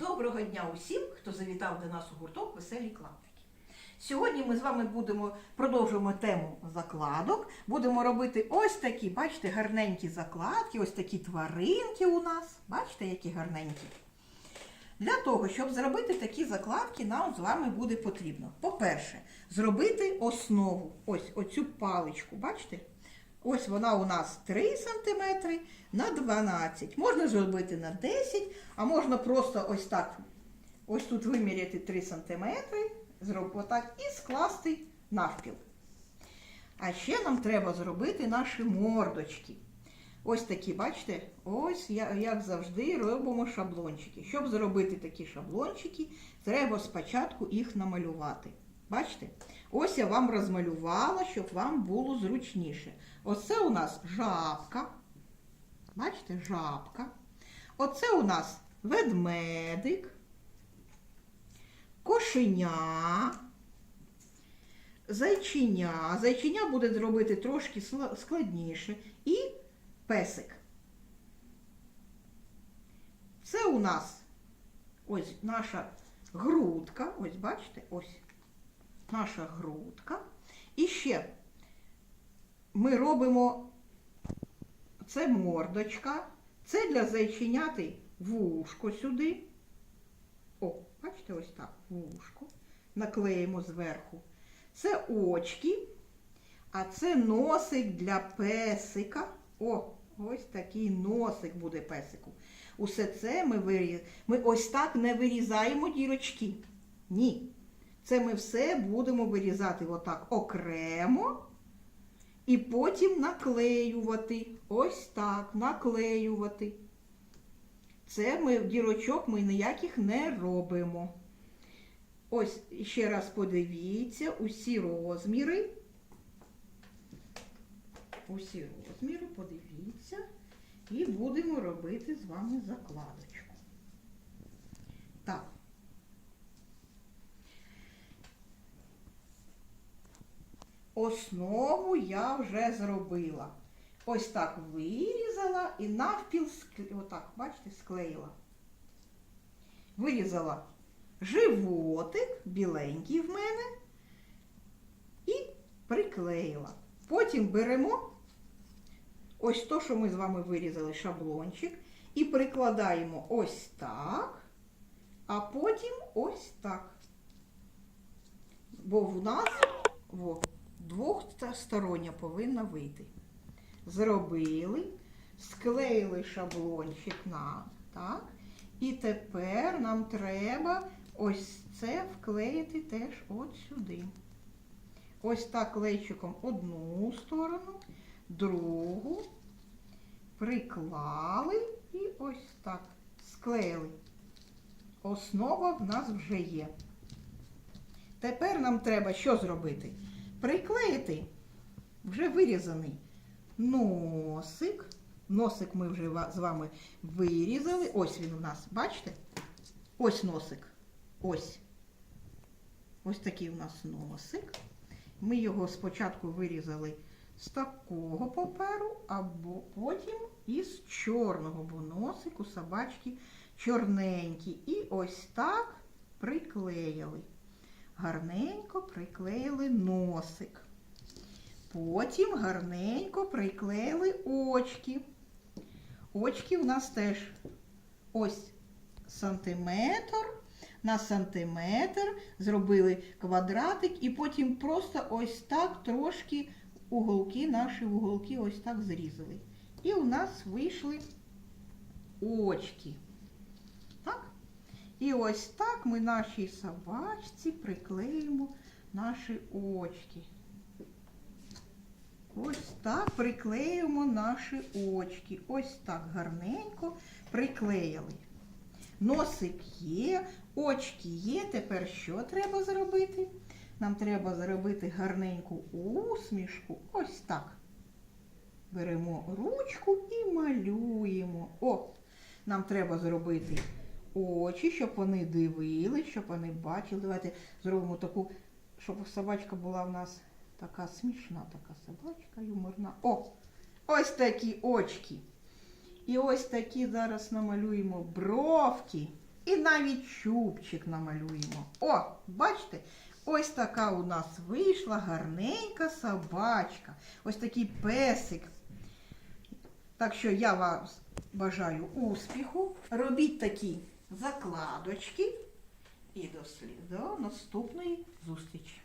Доброго дня усім, хто завітав до нас у гурток Веселі клаптики. Сьогодні ми з вами будемо продовжуємо тему закладок. Будемо робити ось такі, бачите, гарненькі закладки, ось такі тваринки у нас. Бачите, які гарненькі. Для того, щоб зробити такі закладки, нам з вами буде потрібно, по-перше, зробити основу. Ось оцю паличку, бачите? Ось вона у нас 3 см на 12 Можна зробити на 10, а можна просто ось так. Ось тут виміряти 3 см, зробити отак і скласти навпіл. А ще нам треба зробити наші мордочки. Ось такі, бачите, ось як завжди робимо шаблончики. Щоб зробити такі шаблончики, треба спочатку їх намалювати. Бачите? Ось я вам розмалювала, щоб вам було зручніше. Оце у нас жабка. Бачите, жабка. Оце у нас ведмедик, кошеня, зайчиня. Зайчиня буде зробити трошки складніше. І песик. Це у нас ось наша грудка. Ось бачите, ось наша грудка. І ще ми робимо це мордочка, це для зайчиняти вушко сюди. О, бачите, ось так, вушко. Наклеїмо зверху. Це очки, а це носик для песика. О, ось такий носик буде песику. Усе це ми виріз... Ми ось так не вирізаємо дірочки. Ні. Це ми все будемо вирізати отак окремо. І потім наклеювати. Ось так, наклеювати. Це ми дірочок ми ніяких не робимо. Ось ще раз подивіться усі розміри. Усі розміри, подивіться. І будемо робити з вами закладочку. Так. Основу я вже зробила. Ось так вирізала і навпіл отак, бачите, склеїла. Вирізала животик, біленький в мене, і приклеїла. Потім беремо ось то, що ми з вами вирізали, шаблончик, і прикладаємо ось так, а потім ось так. Бо в нас во, двохстороння повинна вийти. Зробили, склеїли шаблончик на так. І тепер нам треба ось це вклеїти теж от сюди. Ось так клейчиком одну сторону, другу приклали і ось так склеїли. Основа в нас вже є. Тепер нам треба що зробити? Приклеїти вже вирізаний носик. Носик ми вже з вами вирізали. Ось він у нас, бачите? Ось носик. Ось. Ось такий у нас носик. Ми його спочатку вирізали з такого паперу, а потім із чорного, бо носик у собачки чорненький. І ось так приклеїли. Гарненько приклеїли носик. Потім гарненько приклеїли очки. Очки у нас теж ось сантиметр на сантиметр. Зробили квадратик і потім просто ось так трошки уголки, наші уголки ось так зрізали. І у нас вийшли очки. І ось так ми нашій собачці приклеїмо наші очки. Ось так приклеїмо наші очки. Ось так гарненько приклеїли. Носик є, очки є. Тепер що треба зробити? Нам треба зробити гарненьку усмішку. Ось так. Беремо ручку і малюємо. О, нам треба зробити очі, щоб вони дивились, щоб вони бачили. Давайте зробимо таку, щоб собачка була в нас така смішна, така собачка, юморна. О! Ось такі очки. І ось такі зараз намалюємо бровки І навіть чубчик намалюємо. О, бачите, ось така у нас вийшла гарненька собачка. Ось такий песик. Так що я вам бажаю успіху. Робіть такі закладочки. І до слід- до наступної зустрічі.